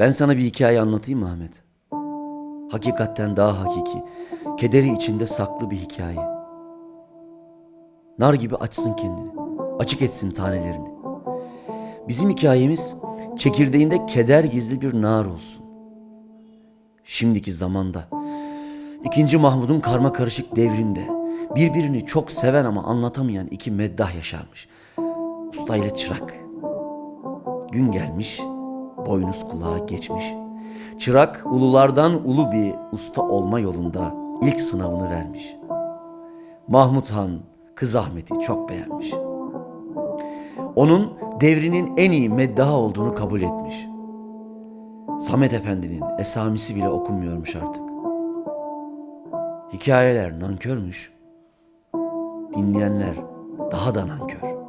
Ben sana bir hikaye anlatayım mı Ahmet? Hakikatten daha hakiki, kederi içinde saklı bir hikaye. Nar gibi açsın kendini, açık etsin tanelerini. Bizim hikayemiz çekirdeğinde keder gizli bir nar olsun. Şimdiki zamanda, ikinci Mahmud'un karma karışık devrinde birbirini çok seven ama anlatamayan iki meddah yaşarmış. Usta ile çırak. Gün gelmiş, boynuz kulağa geçmiş. Çırak ululardan ulu bir usta olma yolunda ilk sınavını vermiş. Mahmut Han kız Ahmet'i çok beğenmiş. Onun devrinin en iyi meddaha olduğunu kabul etmiş. Samet Efendi'nin esamisi bile okunmuyormuş artık. Hikayeler nankörmüş. Dinleyenler daha da nankör.